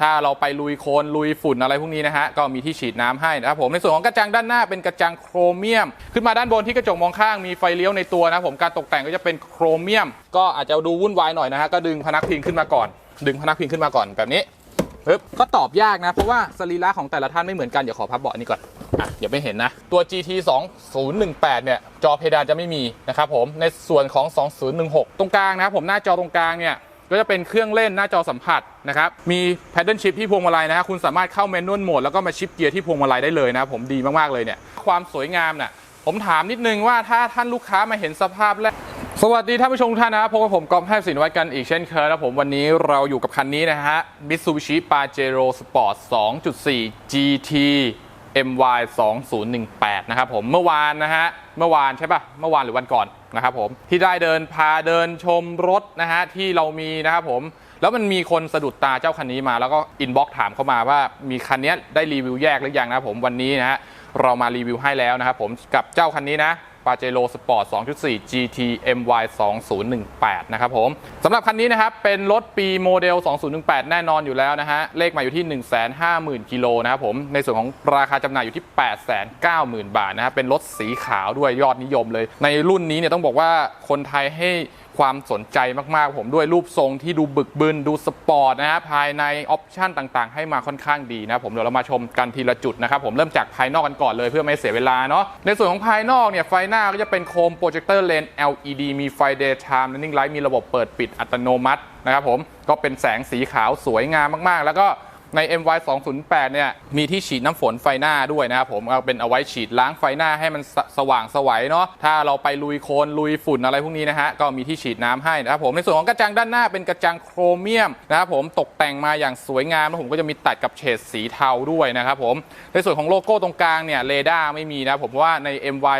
ถ้าเราไปลุยโคลนลุยฝุ่นอะไรพวกนี้นะฮะก็มีที่ฉีดน้ำให้นะครับผมในส่วนของกระจังด้านหน้าเป็นกระจังโครเมียม ขึ้นมาด้านบนที่กระจกมองข้างมีไฟเลี้ยวในตัวนะครับผมการตกแต่งก็จะเป็นโครเมียม ก็อาจจะดูวุ่นวายหน่อยนะฮะก็ดึงพนักพิงขึ้นมาก่อน ดึงพนักพิงขึ้นมาก่อนแบบนี้ปึ๊บก็ตอบยากนะ เพราะว่าสรีระของแต่ละท่านไม่เหมือนกัน เดี๋ยวขอพับเบาะนี้ก่อนอะเดี๋ยวไม่เห็นนะ ตัว GT 2018 เนี่ย จอเพดานจะไม่มีนะครับผมในส่วนของ 2016 ตรงกลางนะครับผมหน้าจอตรงกลางเนี่ย ก็จะเป็นเครื่องเล่นหน้าจอสัมผัสนะครับมี paddle shift ที่พวงมาลัยนะฮะคุณสามารถเข้า manual mode แล้วก็มาชิปเกียร์ที่พวงมาลัยได้เลยนะผมดีมากๆเลยเนี่ยความสวยงามน่ะผมถามนิดนึงว่าถ้าท่านลูกค้ามาเห็นสภาพแรกสวัสดีท่านผู้ชมทุกท่านนะครับพบกับผมกอล์ฟแทย์สินไว้กันอีกเช่นเคยนะผมวันนี้เราอยู่กับคันนี้นะฮะ Mitsubishi Pajero Sport 2.4 GT MY 2018 นะครับผมเมื่อวานนะฮะ เมื่อวานใช่ปะเมื่อวานหรือวันก่อน นะครับผมที่ได้เดินพาเดินชมรถนะฮะที่เรามีนะครับผมแล้วมันมีคนสะดุดตาเจ้าคันนี้มา แล้วก็อินบ็อกถามเข้ามาว่ามีคันนี้ได้รีวิวแยกหรือยังนะผมวันนี้นะฮะเรามารีวิวให้แล้วนะครับผมกับเจ้าคันนี้นะ ปาเจโ o สปอร์ต2.4 GT MY 2018 นะครับผมสำหรับคันนี้นะครับเป็นรถปีโมเดล 2018 แน่นอนอยู่แล้วนะฮะ เลขมาอยู่ที่ 150,000 กิโลนะครับผม ในส่วนของราคาจำหน่ายอยู่ที่ 890,000 บาทนะครับเป็นรถสีขาวด้วยยอดนิยมเลย ในรุ่นนี้เนี่ยต้องบอกว่าคนไทยให้ความสนใจมาก ๆ ผมด้วยรูปทรงที่ดูบึกบึนดูสปอร์ตนะฮะภายในออปชันต่างๆ ให้มาค่อนข้างดีนะครับผมเดี๋ยวเรามาชมกันทีละจุดนะครับผมเริ่มจากภายนอกกันก่อนเลยเพื่อไม่เสียเวลาเนาะในส่วนของภายนอกเนี่ยไฟหน้าก็จะเป็นโคมโปรเจคเตอร์เลน LED มีไฟ daytime running light มีระบบเปิดปิดอัตโนมัตินะครับผมก็เป็นแสงสีขาวสวยงามมากๆ แล้วก็ ใน MY 208เนี่ยมีที่ฉีดน้ำฝนไฟหน้าด้วยนะครับผมเอาเป็นเอาไว้ฉีดล้างไฟหน้าให้มันสสว่างสวัยเนาะถ้าเราไปลุยโคลนลุยฝุ่นอะไรพวกนี้นะฮะก็มีที่ฉีดน้ำให้นะครับผมในส่วนของกระจังด้านหน้าเป็นกระจังโครเมียมนะครับผมตกแต่งมาอย่างสวยงามแล้วผมก็จะมีตัดกับเฉดสีเทาด้วยนะครับผมในส่วนของโลโก้ตรงกลางเนี่ยเรดาร์ไม่มีนะผมว่าใน MY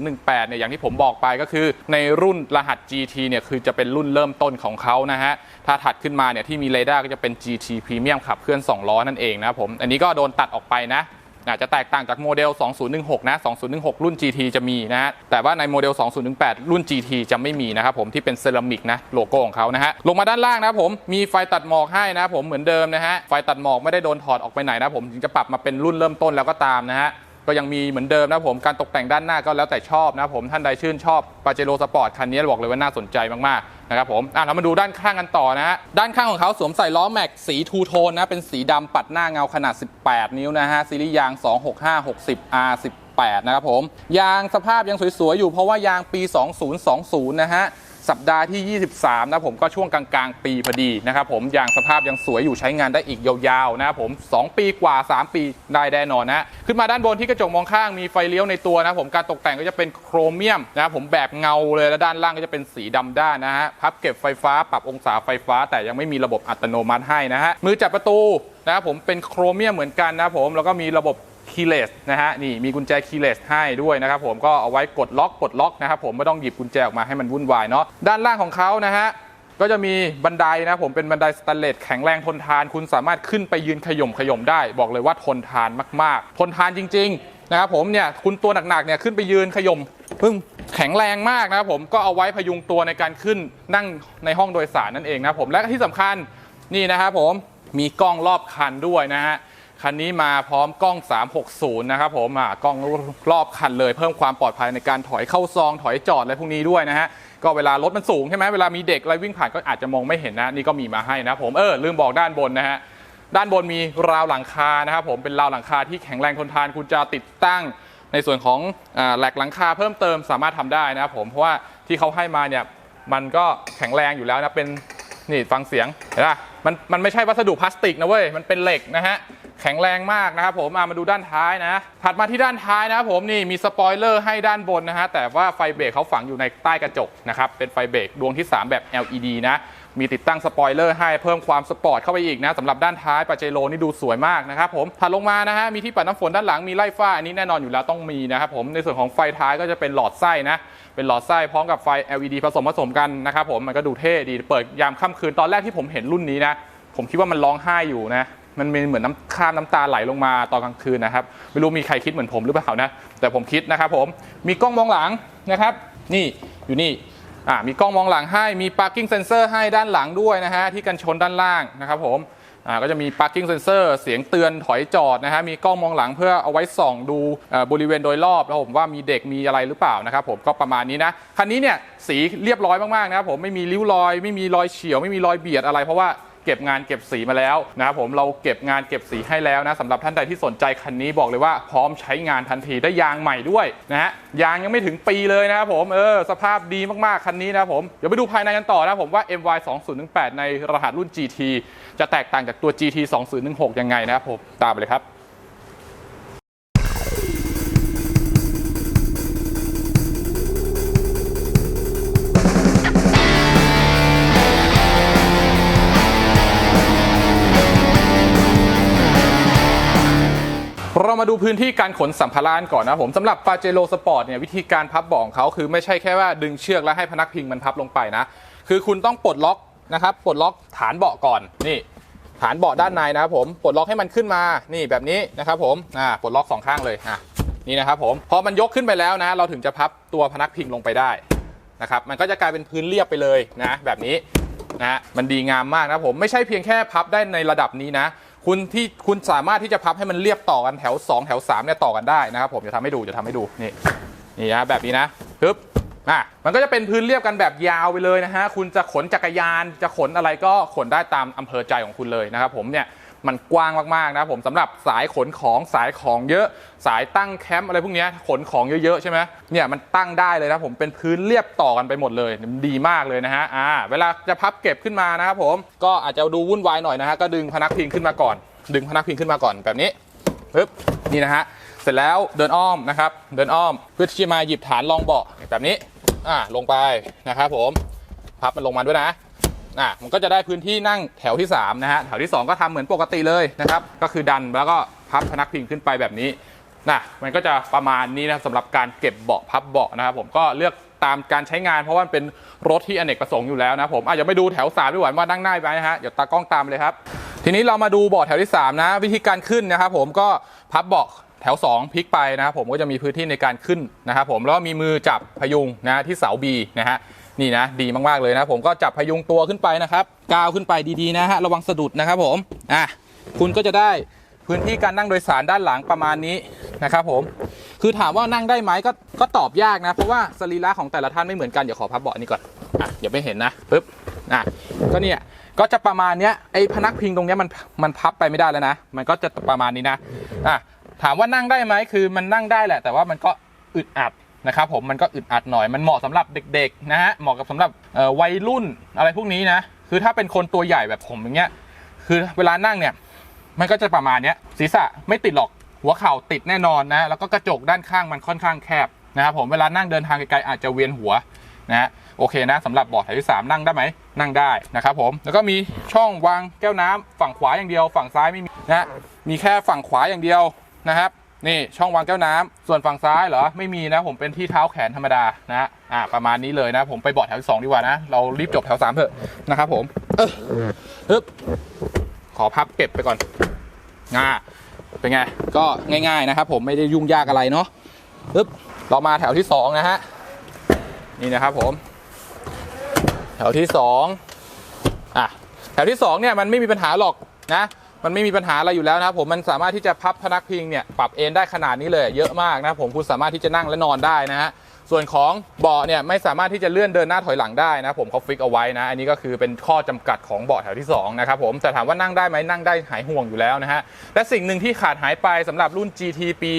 2018เนี่ยอย่างที่ผมบอกไปก็คือในรุ่นรหัส GT เนี่ยคือจะเป็นรุ่นเริ่มต้นของเขานะฮะถ้าถัดขึ้นมาเนี่ยที่มีเรดาร์ก็จะเป็น GT Premium ขับเคลื่อน2 ล้อนั่นเองนะครับผม อันนี้ก็โดนตัดออกไปนะอาจจะแตกต่างจากโมเดล 2016 นะ 2016 รุ่น GT จะมีนะฮะ แต่ว่าในโมเดล 2018 รุ่น GT จะไม่มีนะครับผมที่เป็นเซรามิกนะโลโก้ของเขานะฮะ ลงมาด้านล่างนะครับผม มีไฟตัดหมอกให้นะครับผมเหมือนเดิมนะฮะ ไฟตัดหมอกไม่ได้โดนถอดออกไปไหนนะผม ถึงจะปรับมาเป็นรุ่นเริ่มต้นแล้วก็ตามนะฮะ ก็ยังมีเหมือนเดิมนะผมการตกแต่งด้านหน้าก็แล้วแต่ชอบนะผมท่านใดชื่นชอบปาเจโ o สปอร์ตคันนี้บอกเลยว่าน่าสนใจมากๆนะครับผมอะเรามาดูด้านข้างกันต่อนะฮะด้านข้างของเขาสวมใส่ล้อแม็กสีทูโทนนะเป็นสีดำปัดหน้าเงาขนาด 18 นิ้วนะฮะซีรีส์ยาง 265 60 R 18นะครับผมยางสภาพยังสวยๆอยู่เพราะว่ายางปี 2020 นะฮะ สัปดาห์ที่ 23 นะผมก็ช่วงกลางๆ ปีพอดีนะครับผมยางสภาพยังสวยอยู่ใช้งานได้อีกยาวๆนะครับผม 2 ปีกว่า 3 ปีได้แน่นอนนะขึ้นมาด้านบนที่กระจกมองข้างมีไฟเลี้ยวในตัวนะผมการตกแต่งก็จะเป็นโครเมียมนะครับผมแบบเงาเลยแล้วด้านล่างก็จะเป็นสีดำด้านนะฮะพับเก็บไฟฟ้าปรับองศาไฟฟ้า แต่ยังไม่มีระบบอัตโนมัติให้นะฮะมือจับประตูนะครับผมเป็นโครเมียมเหมือนกันนะครับผมแล้วก็มีระบบ คีเลสนะฮะนี่มีกุญแจคีเลสให้ด้วยนะครับผมก็เอาไว้กดล็อกปลดล็อกนะครับผมไม่ต้องหยิบกุญแจออกมาให้มันวุ่นวายเนาะด้านล่างของเขานะฮะก็จะมีบันไดนะผมเป็นบันไดสแตนเลสแข็งแรงทนทาน คุณสามารถขึ้นไปยืนขย่มขย่มได้ บอกเลยว่าทนทานมาก ๆ ทนทานจริง ๆ นะครับผมเนี่ยคุณตัวหนักๆเนี่ยขึ้นไปยืนขย่มพึ่งแข็งแรงมากนะครับผมก็เอาไว้พยุงตัวในการขึ้นนั่งในห้องโดยสารนั่นเองนะผมและที่สำคัญนี่นะครับผมมีกล้องรอบคันด้วยนะฮะ คันนี้มาพร้อมกล้อง 360 นะครับผมอ่ากล้องรอบคันเลย เพิ่มความปลอดภัยในการถอยเข้าซอง ถอยจอดอะไรพวกนี้ด้วยนะฮะ ก็เวลารถมันสูงใช่ไหมเวลามีเด็กอะไรวิ่งผ่านก็อาจจะมองไม่เห็นนะ นี่ก็มีมาให้นะผมเออลืมบอกด้านบนนะฮะ ด้านบนมีราวหลังคานะครับผมเป็นราวหลังคาที่แข็งแรงทนทานคุณจะติดตั้งในส่วนของแหลกหลังคาเพิ่มเติมสามารถทำได้นะครับผมเพราะว่าที่เขาให้มาเนี่ยมันก็แข็งแรงอยู่แล้วนะเป็นนี่ฟังเสียงเห็นปะมันมันไม่ใช่วัสดุพลาสติกนะเว้ยมันเป็นเหล็กนะฮะ แข็งแรงมากนะครับผมมาดูด้านท้ายนะ ถัดมาที่ด้านท้ายนะครับผมนี่มีสปอยเลอร์ให้ด้านบนนะฮะแต่ว่าไฟเบรกเขาฝังอยู่ในใต้กระจกนะครับเป็นไฟเบรกดวงที่ 3 แบบ LED นะมีติดตั้งสปอยเลอร์ให้เพิ่มความสปอร์ตเข้าไปอีกนะสำหรับด้านท้ายปาเจโรนี่ดูสวยมากนะครับผมถัดลงมานะฮะมีที่ปัดน้ำฝนด้านหลังมีไล่ฟ้าอันนี้แน่นอนอยู่แล้วต้องมีนะครับผมในส่วนของไฟท้ายก็จะเป็นหลอดไส้นะเป็นหลอดไส้พร้อมกับไฟ LED ผสมผสมกันนะครับผมมันก็ดูเท่ดีเปิดยามค่ำคืนตอนแรกที่ผมเห็นรุ่นนี้นะผมคิดว่ามันร้องไห้อยู่นะ มันมีเหมือนน้ำข้ามน้ำตาไหลลงมาตอนกลางคืนนะครับ ไม่รู้มีใครคิดเหมือนผมหรือเปล่านะ แต่ผมคิดนะครับผม มีกล้องมองหลังนะครับ นี่อยู่นี่อ่ามีกล้องมองหลังให้ มี parking sensor ให้ด้านหลังด้วยนะฮะที่กันชนด้านล่างนะครับผมอ่าก็จะมี parking sensor เสียงเตือนถอยจอดนะฮะ มีกล้องมองหลังเพื่อเอาไว้ส่องดูบริเวณโดยรอบแล้วผมว่ามีเด็กมีอะไรหรือเปล่านะครับผมก็ประมาณนี้นะ คันนี้เนี่ยสีเรียบร้อยมากๆนะครับผมไม่มีริ้วรอย ไม่มีรอยเฉียวไม่มีรอยเบียดอะไรเพราะว่า เก็บงานเก็บสีมาแล้วนะครับผมเราเก็บงานเก็บสีให้แล้วนะสำหรับท่านใดที่สนใจคันนี้บอกเลยว่าพร้อมใช้งานทันทีได้ยางใหม่ด้วยนะฮะยางยังไม่ถึงปีเลยนะครับผมเออสภาพดีมากๆคันนี้นะครับผมเดี๋ยวไปดูภายในกันต่อนะผมว่า MY 2018ในรหัสรุ่น GT จะแตกต่างจากตัว GT 2016ยังไงนะครับผมตามไปเลยครับ เรามาดูพื้นที่การขนสัมภาระก่อนนะผมสำหรับปาเจโ o สปอร์ตเนี่ยวิธีการพับเบาของเขาคือไม่ใช่แค่ว่าดึงเชือกแล้วให้พนักพิงมันพับลงไปนะ คือคุณต้องปลดล็อกนะครับปลดล็อกฐานเบาะก่อนนี่ ฐานเบาะด้านในนะครับผมปลดล็อกให้มันขึ้นมานี่แบบนี้นะครับผมอ่าปลดล็อกสองข้างเลยอะนี่นะครับผมพอมันยกขึ้นไปแล้วนะ เราถึงจะพับตัวพนักพิงลงไปได้นะครับมันก็จะกลายเป็นพื้นเรียบไปเลยนะ แบบนี้นะมันดีงามมากนะผมไม่ใช่เพียงแค่พับได้ในระดับนี้นะ คุณที่คุณสามารถที่จะพับให้มันเรียบต่อกันแถว 2 แถว3เนี่ยต่อกันได้นะครับผมจะทำให้ดูจะทำให้ดูนี่นี่นะแบบนี้นะปึ๊บอะมันก็จะเป็นพื้นเรียบกันแบบยาวไปเลยนะฮะคุณจะขนจักรยานจะขนอะไรก็ขนได้ตามอำเภอใจของคุณเลยนะครับผมเนี่ย มันกว้างมากๆนะผมสำหรับสายขนของสายของเยอะสายตั้งแคมป์อะไรพวกนี้ขนของเยอะๆใช่ไหมเนี่ยมันตั้งได้เลยนะผมเป็นพื้นเรียบต่อกันไปหมดเลยดีมากเลยนะฮะอ่าเวลาจะพับเก็บขึ้นมานะครับผมก็อาจจะดูวุ่นวายหน่อยนะฮะก็ดึงพนักพิงขึ้นมาก่อน ดึงพนักพิงขึ้นมาก่อนแบบนี้ปึ๊บนี่นะฮะเสร็จแล้วเดินอ้อมนะครับ เดินอ้อมเพื่อที่จะมาหยิบฐานรองเบาะแบบนี้อ่าลงไปนะครับผมพับมันลงมาด้วยนะ อะมันก็จะได้พื้นที่นั่งแถวที่3นะฮะแถวที่ 2 ก็ทำเหมือนปกติเลยนะครับก็คือดันแล้วก็พับพนักพิงขึ้นไปแบบนี้นะมันก็จะประมาณนี้นะสำหรับการเก็บเบาะพับเบาะนะครับผมก็เลือกตามการใช้งานเพราะว่ามันเป็นรถที่อเนกประสงค์อยู่แล้วนะผมอาจจะไปดูแถว3ด้วยว่านั่งได้ไหมนะฮะเดี๋ยวตากล้องตามเลยครับ ทีนี้เรามาดูเบาะแถวที่ 3 นะ วิธีการขึ้นนะครับผมก็พับเบาะแถว 2พลิกไปนะครับผมก็จะมีพื้นที่ในการขึ้นนะครับผมแล้วมีมือจับพยุงนะที่เสาบีนะฮะ นี่นะดีมากๆเลยนะ ผมก็จับพยุงตัวขึ้นไปนะครับก้าวขึ้นไปดีๆนะฮะระวังสะดุดนะครับผมอะคุณก็จะได้พื้นที่การนั่งโดยสารด้านหลังประมาณนี้นะครับผมคือถามว่านั่งได้ไหมก็ก็ตอบยากนะ เพราะว่าสรีระของแต่ละท่านไม่เหมือนกัน เดี๋ยวขอพับเบาะนี้ก่อนอะเดี๋ยวไม่เห็นนะปึ๊บอะก็เนี่ยก็จะประมาณเนี้ยไอ้พนักพิงตรงเนี้ยมันมันพับไปไม่ได้แล้วนะ มันก็จะประมาณนี้นะอะถามว่านั่งได้ไหมคือมันนั่งได้แหละ แต่ว่ามันก็อึดอัด นะครับผมมันก็อึดอัดหน่อยมันเหมาะสำหรับเด็กๆนะฮะเหมาะกับสำหรับวัยรุ่นอะไรพวกนี้นะคือถ้าเป็นคนตัวใหญ่แบบผมอย่างเงี้ยคือเวลานั่งเนี่ยมันก็จะประมาณเนี้ยศีรษะไม่ติดหรอกหัวเข่าติดแน่นอนนะแล้วก็กระจกด้านข้างมันค่อนข้างแคบนะครับผมเวลานั่งเดินทางไกลๆอาจจะเวียนหัวนะฮะโอเคนะสำหรับเบาะแถวที่ 3 นั่งได้ไหมนั่งได้นะครับผมแล้วก็มีช่องวางแก้วน้ำฝั่งขวาอย่างเดียว ฝั่งซ้ายไม่มีนะมีแค่ฝั่งขวาอย่างเดียวนะครับ นี่ช่องวางแก้วน้ำส่วนฝั่งซ้ายเหรอ ไม่มีนะ ผมเป็นที่เท้าแขนธรรมดานะฮะอ่าประมาณนี้เลยนะ ผมไปเบาะแถวสองดีกว่านะ เรารีบจบแถวสามเถอะนะครับผมเออฮึบขอพับเก็บไปก่อนอ่าเป็นไง ก็ง่าย ๆนะครับ ผมไม่ได้ยุ่งยากอะไรเนาะฮึบเรามาแถวที่สองนะฮะนี่นะครับผม แถวที่สองอะแถวที่สองเนี่ยมันไม่มีปัญหาหรอกนะ มันไม่มีปัญหาอะไรอยู่แล้วนะครับผมมันสามารถที่จะพับพนักพิงเนี่ยปรับเอนได้ขนาดนี้เลยเยอะมากนะผมคุณสามารถที่จะนั่งและนอนได้นะฮะส่วนของเบาะเนี่ยไม่สามารถที่จะเลื่อนเดินหน้าถอยหลังได้นะผมเขาฟิกเอาไว้นะ อันนี้ก็คือเป็นข้อจำกัดของเบาะแถวที่สองนะครับผมแต่ถามว่านั่งได้ไหมนั่งได้หายห่วงอยู่แล้วนะฮะและสิ่งหนึ่งที่ขาดหายไปสำหรับรุ่น GT ปี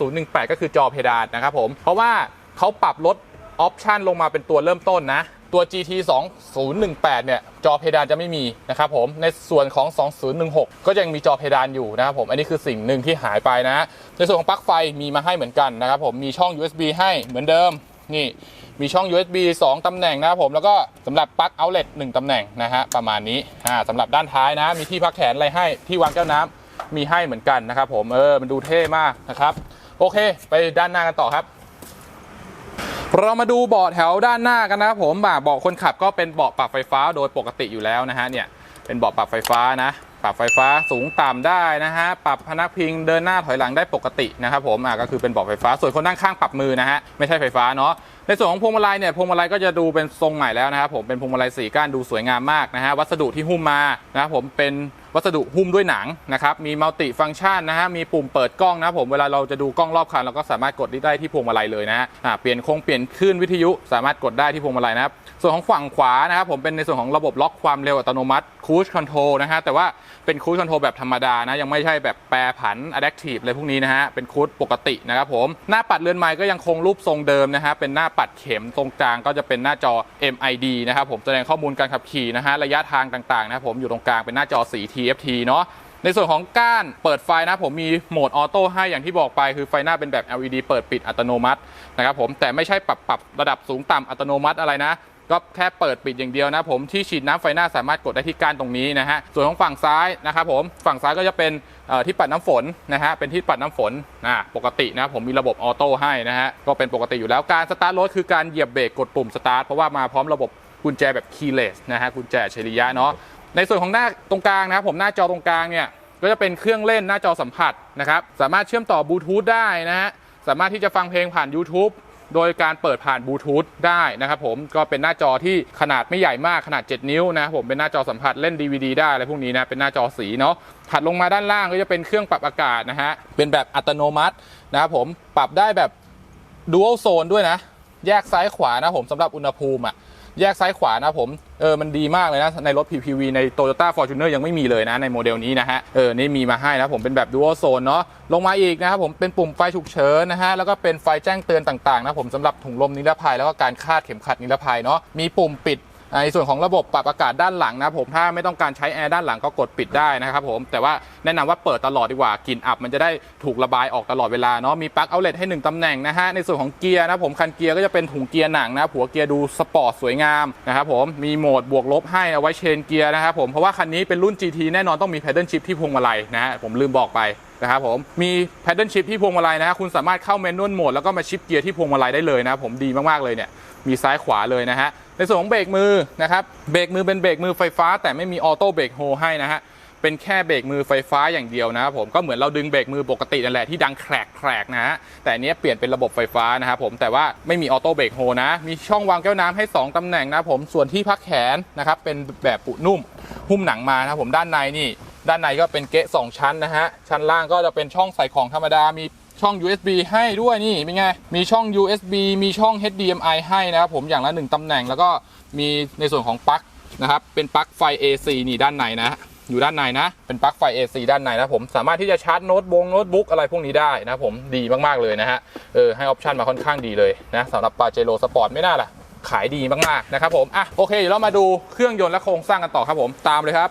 2018 ก็คือจอเพดานนะครับผมเพราะว่าเขาปรับลดออปชันลงมาเป็นตัวเริ่มต้นนะ ตัว GT 2018 เนี่ย จอเพดานจะไม่มีนะครับผม ในส่วนของ 2016 ก็ยังมีจอเพดานอยู่นะครับผม อันนี้คือสิ่งหนึ่งที่หายไปนะ ในส่วนของปลั๊กไฟมีมาให้เหมือนกันนะครับผม มีช่อง USB ให้เหมือนเดิม นี่ มีช่อง USB 2 ตำแหน่งนะครับผม แล้วก็สำหรับปลั๊กเอาเล t 1ตำแหน่งนะฮะ ประมาณนี้ อ่าสำหรับด้านท้ายนะ มีที่พักแขนอะไรให้ ที่วางแก้วน้ำมีให้เหมือนกันนะครับผม เออ มันดูเท่มากนะครับ โอเค ไปด้านหน้ากันต่อครับ เรามาดูเบาะแถวด้านหน้ากันนะครับผมบ่าเบาะคนขับก็เป็นเบาะปรับไฟฟ้าโดยปกติอยู่แล้วนะฮะเนี่ยเป็นเบาะปรับไฟฟ้านะ ปรับไฟฟ้าสูงต่ำได้นะฮะ ปรับพนักพิงเดินหน้าถอยหลังได้ปกตินะครับผมอะก็คือเป็นเบาะไฟฟ้า ส่วนคนนั่งข้างปรับมือนะฮะ ไม่ใช่ไฟฟ้าเนาะ ในส่วนของพวงมาลัยเนี่ย พวงมาลัยก็จะดูเป็นทรงใหม่แล้วนะครับผม เป็นพวงมาลัยสีก้านดูสวยงามมากนะฮะ วัสดุที่หุ้มมานะครับผมเป็นวัสดุหุ้มด้วยหนังนะครับ มีมัลติฟัง c t ชันนะฮะ มีปุ่มเปิดกล้องนะครับผม เวลาเราจะดูกล้องรอบคันเราก็สามารถกดได้ที่พวงมาลัยเลยนะฮะเปลี่ยนคงเปลี่ยนคลื่นวิทยุสามารถกดได้ที่พวงมาลัยนะครับ ส่วนของฝั่งขวานะครับผมเป็นในส่วนของระบบล็อกความเร็วอัตโนมัติ Cruise Control นะฮะแต่ว่าเป็น Cruise Control แบบธรรมดานะยังไม่ใช่แบบแปรผัน Adaptive อะไรพวกนี้นะฮะเป็น Cruise ปกตินะครับผมหน้าปัดเรือนไม้ก็ยังคงรูปทรงเดิมนะฮะเป็นหน้าปัดเข็มตรงกลางก็จะเป็นหน้าจอ MID นะครับผมแสดงข้อมูลการขับขี่นะฮะระยะทางต่างๆนะครับผมอยู่ตรงกลางเป็นหน้าจอสี TFT เนาะในส่วนของก้านเปิดไฟนะผมมีโหมดออโต้ให้อย่างที่บอกไปคือไฟหน้าเป็นแบบ LED เปิดปิดอัตโนมัตินะครับผมแต่ไม่ใช่ปรับปรับระดับสูงต่ำอัตโนมัติอะไรนะ ก็แค่เปิดปิดอย่างเดียวนะผมที่ฉีดน้ำไฟหน้าสามารถกดได้ที่ก้านตรงนี้นะฮะส่วนของฝั่งซ้ายนะครับผมฝั่งซ้ายก็จะเป็นที่ปัดน้ำฝนนะฮะเป็นที่ปัดน้ำฝนนะปกตินะผมมีระบบออโต้ให้นะฮะก็เป็นปกติอยู่แล้วการสตาร์ทรถคือการเหยียบเบรกกดปุ่มสตาร์ทเพราะว่ามาพร้อมระบบกุญแจแบบคีย์เลสนะฮะกุญแจอัจฉริยะเนาะในส่วนของหน้าตรงกลางนะครับผมหน้าจอตรงกลางเนี่ยก็จะเป็นเครื่องเล่นหน้าจอสัมผัสนะครับสามารถเชื่อมต่อบลูทูธได้นะฮะสามารถที่จะฟังเพลงผ่าน YouTube โดยการเปิดผ่านบลูทูธได้นะครับผมก็เป็นหน้าจอที่ขนาดไม่ใหญ่มากขนาด 7 นิ้วนะผมเป็นหน้าจอสัมผัสเล่น DVD ได้อะไรพวกนี้นะเป็นหน้าจอสีเนาะถัดลงมาด้านล่างก็จะเป็นเครื่องปรับอากาศนะฮะเป็นแบบอัตโนมัตินะครับผมปรับได้แบบดูอัลโซนด้วยนะ แยกซ้ายขวานะผมสำหรับอุณหภูมิอะ แยกซ้ายขวานะผมเออมันดีมากเลยนะในรถ PPV ใน Toyota Fortuner ยังไม่มีเลยนะในโมเดลนี้นะฮะเออนี่มีมาให้นะผมเป็นแบบ Dual Zone เนาะลงมาอีกนะครับผมเป็นปุ่มไฟฉุกเฉินนะฮะแล้วก็เป็นไฟแจ้งเตือนต่างๆนะผมสำหรับถุงลมนิรภัยแล้วก็การคาดเข็มขัดนิรภัยเนาะมีปุ่มปิด ในส่วนของระบบปรับอากาศด้านหลังนะผมถ้าไม่ต้องการใช้แอร์ด้านหลังก็กดปิดได้นะครับผมแต่ว่าแนะนำว่าเปิดตลอดดีกว่ากลิ่นอับมันจะได้ถูกระบายออกตลอดเวลาเนาะมีปลั๊กเอาเลทให้ 1ตำแหน่งนะฮะในส่วนของเกียร์นะผมคันเกียร์ก็จะเป็นถุงเกียร์หนังนะหัวเกียร์ดูสปอร์ตสวยงามนะครับผมมีโหมดบวกลบให้เอาไว้เชนเกียร์นะครับผมเพราะว่าคันนี้เป็นรุ่น GT แน่นอนต้องมี pedal shift ที่พวงมาลัยนะฮะผมลืมบอกไปนะครับผมมี pedal shift ที่พวงมาลัยนะฮะคุณสามารถเข้าเมนูโหมดแล้วก็มาชิปเกียร์ที่พวงมาลัยได้เลยนะผมดีมากๆเลยเนี่ยมีซ้ายขวาเลยนะฮะ ในส่วนของเบรกมือนะครับเบรกมือเป็นเบรกมือไฟฟ้า แต่ไม่มีออโต้เบรกโฮให้นะฮะเป็นแค่เบรกมือไฟฟ้าอย่างเดียวนะครับผมก็เหมือนเราดึงเบรกมือปกตินั่นแหละที่ดังแครกแครกนะฮะแต่อันเนี้ยเปลี่ยนเป็นระบบไฟฟ้านะครับผมแต่ว่าไม่มีออโต้เบรกโฮนะ มีช่องวางแก้วน้ำให้ 2ตำแหน่งนะผมส่วนที่พักแขนนะครับเป็นแบบปุนุ่มหุ้มหนังมานะผมด้านในนี่ ด้านในก็เป็นเกะสองชั้นนะฮะชั้นล่างก็จะเป็นช่องใส่ของธรรมดามี ช่อง USB ให้ด้วยนี่เป็นไง มีช่อง USB มีช่อง HDMI ให้นะครับผมอย่างละหนึ่งตำแหน่ง แล้วก็มีในส่วนของปลั๊กนะครับ เป็นปลั๊กไฟ AC นี่ด้านในนะ อยู่ด้านในนะ เป็นปลั๊กไฟ AC ด้านในนะผม สามารถที่จะชาร์จโน้ตบงโน้ตบุ๊กอะไรพวกนี้ได้นะผม ดีมากๆเลยนะฮะ เออ ให้ออปชันมาค่อนข้างดีเลยนะสำหรับปาเจโร่สปอร์ตไม่น่าล่ะ ขายดีมากๆนะครับผม อะ โอเค เดี๋ยวเรามาดูเครื่องยนต์และโครงสร้างกันต่อครับผม ตามเลยครับ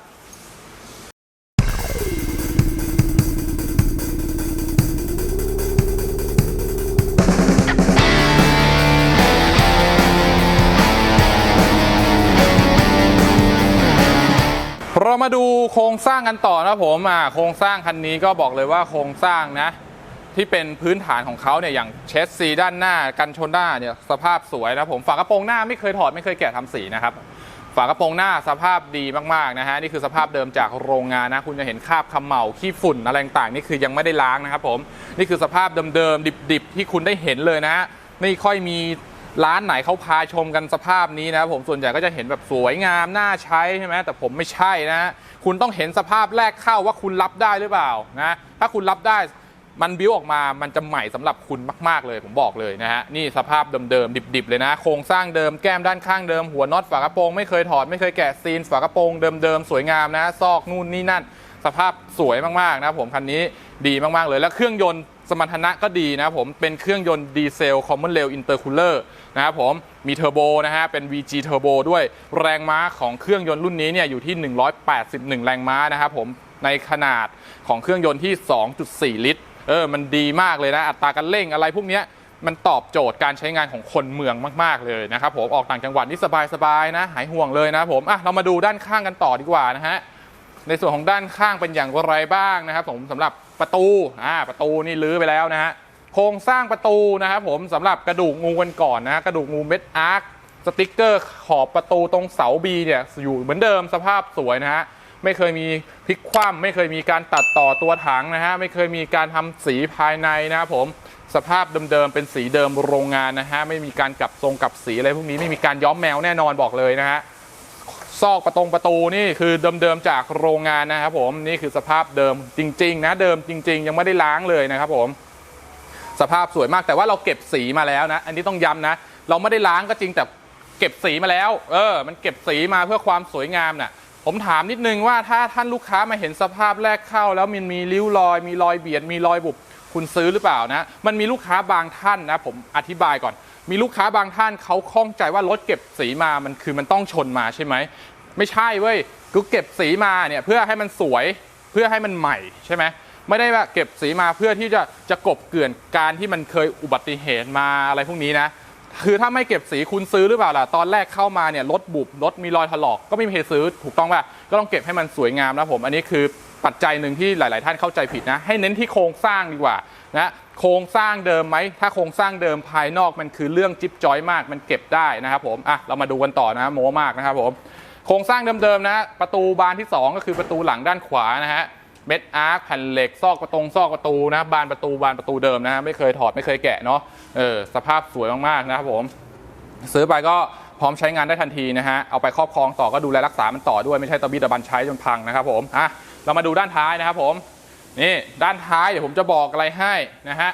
มาดูโครงสร้างกันต่อนะครับผมอ่าโครงสร้างคันนี้ก็บอกเลยว่าโครงสร้างนะ ที่เป็นพื้นฐานของเขาเนี่ยอย่างเชสซีด้านหน้ากันชนหน้าเนี่ยสภาพสวยนะผมฝากระโปรงหน้าไม่เคยถอดไม่เคยแกะทำสีนะครับฝากระโปรงหน้าสภาพดีมากๆนะฮะนี่คือสภาพเดิมจากโรงงานนะคุณจะเห็นคราบขมเหลาขี้ฝุ่นอะไรต่างๆนี่คือยังไม่ได้ล้างนะครับผมนี่คือสภาพเดิมๆดิบๆที่คุณได้เห็นเลยนะฮะไม่ค่อยมี ร้านไหนเขาพาชมกันสภาพนี้นะผมส่วนใหญ่ก็จะเห็นแบบสวยงามน่าใช้ใช่ไหมแต่ผมไม่ใช่นะ คุณต้องเห็นสภาพแรกเข้าว่าคุณรับได้หรือเปล่านะถ้าคุณรับได้มันบิ้วออกมามันจะใหม่สำหรับคุณมากๆเลยผมบอกเลยนะฮะนี่สภาพเดิมๆดิบๆเลยนะ โครงสร้างเดิมแก้มด้านข้างเดิมหัวน็อตฝากระโปรงไม่เคยถอดไม่เคยแกะซีนฝากระโปรงเดิมๆสวยงามนะ ซอกนู่นนี่นั่น สภาพสวยมากๆนะผมคันนี้ดีมากๆเลยแล้วเครื่องยนต์ สมรรถนะก็ดีนะผมเป็นเครื่องยนต์ดีเซล Common Rail Intercooler นะครับผมมีเทอร์โบนะฮะเป็น VG Turbo ด้วยแรงม้าของเครื่องยนต์รุ่นนี้เนี่ยอยู่ที่ 181 แรงม้านะครับผมในขนาดของเครื่องยนต์ที่ 2.4 ลิตรเออมันดีมากเลยนะอัตราการเร่งอะไรพวกเนี้ยมันตอบโจทย์การใช้งานของคนเมืองมาก ๆ เลยนะครับผมออกต่างจังหวัดนี่สบายๆนะ หายห่วงเลยนะผมอะเรามาดูด้านข้างกันต่อดีกว่านะฮะในส่วนของด้านข้างเป็นอย่างไรบ้างนะครับผมสำหรับ ประตูอ่าประตูนี่ลื้อไปแล้วนะฮะโครงสร้างประตูนะครับผมสำหรับกระดูกงูกันก่อนนะกระดูกงูเม็ดอาร์คสติกเกอร์ขอบประตูตรงเสาบีเนี่ยอยู่เหมือนเดิมสภาพสวยนะฮะไม่เคยมีพลิกคว่ำไม่เคยมีการตัดต่อตัวถังนะฮะไม่เคยมีการทำสีภายในนะครับผมสภาพเดิมๆเป็นสีเดิมโรงงานนะฮะไม่มีการกลับทรงกลับสีอะไรพวกนี้ไม่มีการย้อมแมวแน่นอนบอกเลยนะฮะ ซอกประตงประตูนี่คือเดิมๆจากโรงงานนะครับผมนี่คือสภาพเดิมจริง ๆ นะเดิมจริง ๆ ยังไม่ได้ล้างเลยนะครับผมสภาพสวยมากแต่ว่าเราเก็บสีมาแล้วนะ อันนี้ต้องย้ำนะ เราไม่ได้ล้างก็จริงแต่เก็บสีมาแล้ว เออ มันเก็บสีมาเพื่อความสวยงามน่ะ ผมถามนิดนึงว่าถ้าท่านลูกค้ามาเห็นสภาพแรกเข้า แล้วมันมีริ้วรอย มีรอยเบียดมีรอยบุบคุณซื้อหรือเปล่านะ มันมีลูกค้าบางท่านนะ ผมอธิบายก่อน มีลูกค้าบางท่านเขาข้องใจว่ารถเก็บสีมามันคือมันต้องชนมาใช่ไหมไม่ใช่เว้ยกูเก็บสีมาเนี่ยเพื่อให้มันสวยเพื่อให้มันใหม่ใช่ไหมไม่ได้ว่าเก็บสีมาเพื่อที่จะจะกบเกลื่อนการที่มันเคยอุบัติเหตุมาอะไรพวกนี้นะคือถ้าไม่เก็บสีคุณซื้อหรือเปล่าล่ะตอนแรกเข้ามาเนี่ยรถบุบรถมีรอยถลอกก็ไม่มีใครซื้อถูกต้องป่ะก็ต้องเก็บให้มันสวยงามนะผม อันนี้คือปัจจัยหนึ่งที่หลาย ๆ ท่านเข้าใจผิดนะ ให้เน้นที่โครงสร้างดีกว่านะ โครงสร้างเดิมไหม ถ้าโครงสร้างเดิมภายนอกมันคือเรื่องจิ๊บจอยมากมันเก็บได้นะครับผมอะเรามาดูกันต่อนะโมมากนะครับผมโครงสร้างเดิมๆนะประตูบานที่ 2 ก็คือประตูหลังด้านขวานะฮะเม็ดอาร์คแผ่นเหล็กซอกประตงซอกประตูนะบานประตูบานประตูเดิมนะฮะไม่เคยถอดไม่เคยแกะเนาะเออสภาพสวยมากๆนะครับผมซื้อไปก็พร้อมใช้งานได้ทันทีนะฮะ เอาไปครอบครองต่อก็ดูแลรักษามันต่อด้วยไม่ใช่ตะบีตะบันใช้จนพังนะครับผมอะเรามาดูด้านท้ายนะครับผม นี่ด้านท้ายเดี๋ยวผมจะบอกอะไรให้นะฮะ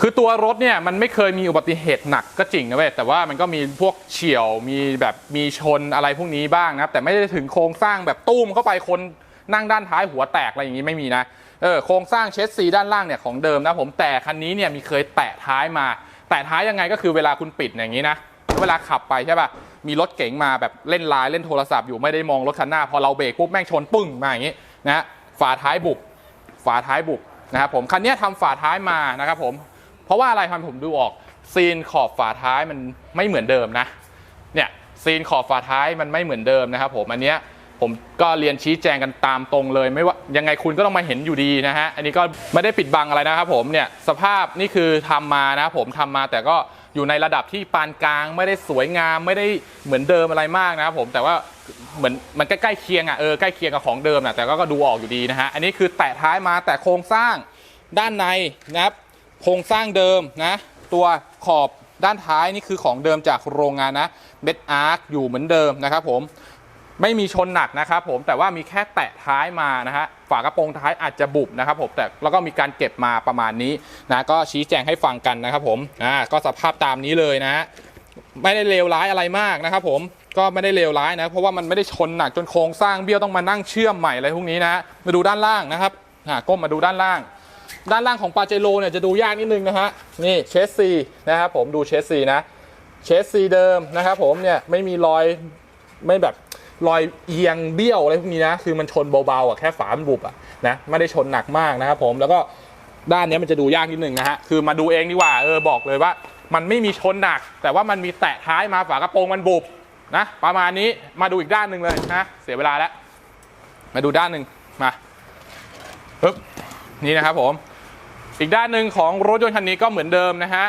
คือตัวรถเนี่ยมันไม่เคยมีอุบัติเหตุหนักก็จริงนะเว้ยแต่ว่ามันก็มีพวกเฉียวมีแบบมีชนอะไรพวกนี้บ้างนะครับแต่ไม่ได้ถึงโครงสร้างแบบตุ้มเข้าไปคนนั่งด้านท้ายหัวแตกอะไรอย่างนี้ไม่มีนะเออโครงสร้างเชสซีด้านล่างเนี่ยของเดิมนะผมแต่คันนี้เนี่ยมีเคยแตะท้ายมา แตะท้ายยังไงก็คือเวลาคุณปิดอย่างนี้นะเวลาขับไปใช่ป่ะมีรถเก๋งมาแบบเล่นไลน์เล่นโทรศัพท์อยู่ไม่ได้มองรถคันหน้าพอเราเบรกปุ๊บแม่งชนปึ้งมาอย่างนี้นะฮะฝาท้ายบุบ ฝาท้ายบุบนะครับผมคันนี้ทำฝาท้ายมานะครับผมเพราะว่าอะไรทำให้ผมดูออกซีนขอบฝาท้ายมันไม่เหมือนเดิมนะเนี่ยซีนขอบฝาท้ายมันไม่เหมือนเดิมนะครับผมอันเนี้ยผมก็เรียนชี้แจงกันตามตรงเลย ไม่ว่ายังไงคุณก็ต้องมาเห็นอยู่ดีนะฮะอันนี้ก็ไม่ได้ปิดบังอะไรนะครับผมเนี่ยสภาพนี่คือทำมานะครับผมทำมาแต่ก็อยู่ในระดับที่ปานกลาง ไม่ได้สวยงามไม่ได้เหมือนเดิมอะไรมากนะครับผมแต่ว่า เหมือนมันใกล้ๆเคียงอะเออใกล้เคียงกับของเดิมนะแต่ก็ก็ดูออกอยู่ดีนะฮะอันนี้คือแตะท้ายมาแต่โครงสร้างด้านในนะครับ โครงสร้างเดิมนะ ตัวขอบด้านท้ายนี่คือของเดิมจากโรงงานนะเบดอาร์คอยู่เหมือนเดิมนะครับผมไม่มีชนหนักนะครับผมแต่ว่ามีแค่แตะท้ายมานะฮะฝากระโปรงท้ายอาจจะบุบนะครับผมแต่แล้วก็มีการเก็บมาประมาณนี้นะก็ชี้แจงให้ฟังกันนะครับผมอ่าก็สภาพตามนี้เลยนะฮะ ไม่ได้เลวร้ายอะไรมากนะครับผมก็ไม่ได้เลวร้ายนะ เพราะว่ามันไม่ได้ชนหนักจนโครงสร้างเบี้ยวต้องมานั่งเชื่อมใหม่อะไรพวกนี้นะมาดูด้านล่างนะครับอ่าก้มมาดูด้านล่าง ด้านล่างของปาเจโรเนี่ยจะดูยากนิดนึงนะฮะนี่เชสซีนะครับผมดูเชสซีนะเชสซีเดิมนะครับผมเนี่ยไม่มีรอยไม่แบบรอยเอียงเบี้ยวอะไรพวกนี้นะคือมันชนเบาๆอะแค่ฝามันบุบอะนะไม่ได้ชนหนักมากนะครับผมแล้วก็ด้านนี้มันจะดูยากนิดนึงนะฮะคือมาดูเองดีกว่าเออบอกเลยว่า มันไม่มีชนหนัก แต่ว่ามันมีแตะท้ายมาฝากระโปรงมันบุบนะประมาณนี้มาดูอีกด้านหนึ่งเลยนะเสียเวลาแล้ว มาดูด้านหนึ่งมาปึ๊บนี่นะครับผมอีกด้านหนึ่งของรถยนต์คันนี้ก็เหมือนเดิมนะฮะ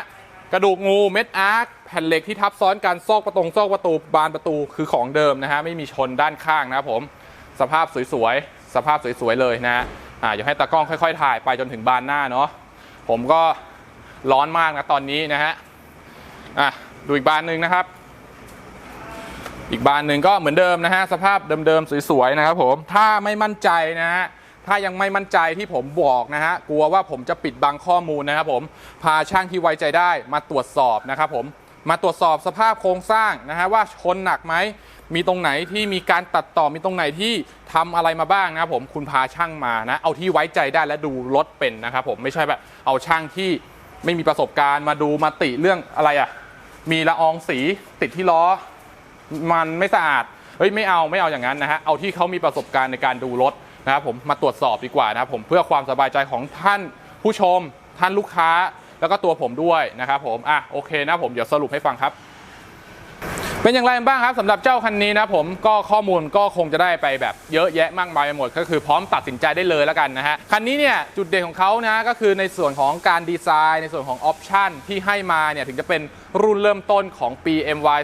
กระดูกงูเม็ดอาร์คแผ่นเหล็กที่ทับซ้อนกันซอกประตงซอกประตูบานประตูคือของเดิมนะฮะไม่มีชนด้านข้างนะครับผมสภาพสวยๆสภาพสวยๆเลยนะฮะอ่าเดี๋ยวให้ตากล้องค่อย ๆ ถ่ายไปจนถึงบานหน้าเนาะผมก็ร้อนมากนะตอนนี้นะฮะ อะดูอีกบานหนึ่งนะครับ อีกบานหนึ่งก็เหมือนเดิมนะฮะสภาพเดิมๆสวยๆนะครับผมถ้าไม่มั่นใจนะฮะถ้ายังไม่มั่นใจที่ผมบอกนะฮะกลัวว่าผมจะปิดบังข้อมูลนะครับผมพาช่างที่ไว้ใจได้มาตรวจสอบนะครับผมมาตรวจสอบสภาพโครงสร้างนะฮะว่าชนหนักไหมมีตรงไหนที่มีการตัดต่อมีตรงไหนที่ทำอะไรมาบ้างนะครับผมคุณพาช่างมานะเอาที่ไว้ใจได้และดูรถเป็นนะครับผมไม่ใช่แบบเอาช่างที่ไม่มีประสบการณ์มาดูมาติเรื่องอะไรอะ่ะ มีละอองสีติดที่ล้อ มันไม่สะอาดเฮ้ยไม่เอาไม่เอาอย่างนั้นนะฮะเอาที่เขามีประสบการณ์ในการดูรถนะครับผมมาตรวจสอบดีกว่านะครับผมเพื่อความสบายใจของท่านผู้ชม ท่านลูกค้า แล้วก็ตัวผมด้วยนะครับผมอะโอเคนะผมเดี๋ยวสรุปให้ฟังครับ เป็นอย่างไรบ้างครับสำหรับเจ้าคันนี้นะผมก็ข้อมูลก็คงจะได้ไปแบบเยอะแยะมากมายไปหมด ก็คือพร้อมตัดสินใจได้เลยแล้วกันนะฮะ คันนี้เนี่ยจุดเด่นของเขานะก็คือในส่วนของการดีไซน์ ในส่วนของออปชันที่ให้มาเนี่ยถึงจะเป็นรุ่นเริ่มต้นของปี MY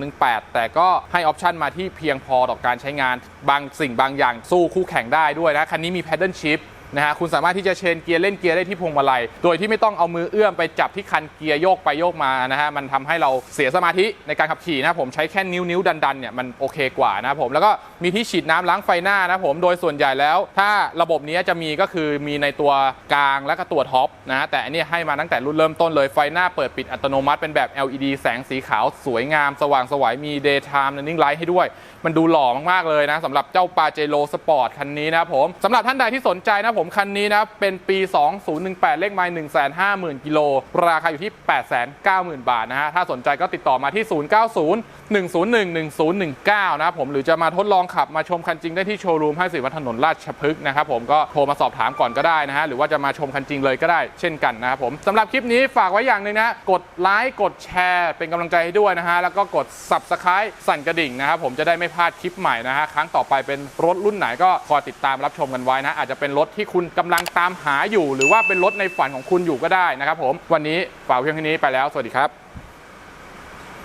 2018 แต่ก็ให้ออปชันมาที่เพียงพอต่อการใช้งานบางสิ่งบางอย่างสู้คู่แข่งได้ด้วยนะคันนี้มี Paddle Shift นะฮะคุณสามารถที่จะเชนเกียร์เล่นเกียร์ได้ที่พวงมาลัย โดยที่ไม่ต้องเอามือเอื้อมไปจับที่คันเกียร์โยกไปโยกมานะฮะมันทำให้เราเสียสมาธิในการขับขี่นะผมใช้แค่นิ้วนิ้วดันดันๆเนี่ยมันโอเคกว่านะผมแล้วก็มีที่ฉีดน้ำล้างไฟหน้านะผมโดยส่วนใหญ่แล้ว ถ้าระบบนี้จะมีก็คือมีในตัวกลางและก็ตัวท็อปนะแต่อันนี้ให้มาตั้งแต่รุ่นเริ่มต้นเลยไฟหน้าเปิดปิดอัตโนมัติเป็นแบบ LED แสงสีขาวสวยงามสว่างสวยมี daytime running light ให้ด้วย มันดูหล่อมากๆเลยนะสำหรับเจ้าปาเจโ o สปอร์ตคันนี้นะผมสำหรับท่านใดที่สนใจนะผมมคันนี้นะเป็นปี 2018 เลขไมล์150,000 กิโล ราคาอยู่ที่ 890,000 บาทนะฮะ ถ้าสนใจก็ติดต่อมาที่ 090 101 1019 นะครับผมหรือจะมาทดลองขับมาชมคันจริงได้ที่โชว์รูมให้สิวัฒนนราชพฤกษ์นะครับผมก็โทรมาสอบถามก่อนก็ได้นะฮะ หรือว่าจะมาชมคันจริงเลยก็ได้เช่นกันนะครับผมสำหรับคลิปนี้ฝากไว้อย่างหนึ่งนะกดไลค์กดแชร์เป็นกำลังใจให้ด้วยนะฮะแล้วก็กด subscribe สั่นกระดิ่งนะครับผมจะได้ไม่พลาดคลิปใหม่นะฮะครั้งต่อไปเป็นรถรุ่นไหนก็คอยติดตามรับชมกันไว้นะอาจจะเป็นรถที่คุณกำลังตามหาอยู่ หรือว่าเป็นรถในฝันของคุณอยู่ก็ได้นะครับผมวันนี้ฝากเพียงแค่นี้ไปแล้วสวัสดีครับ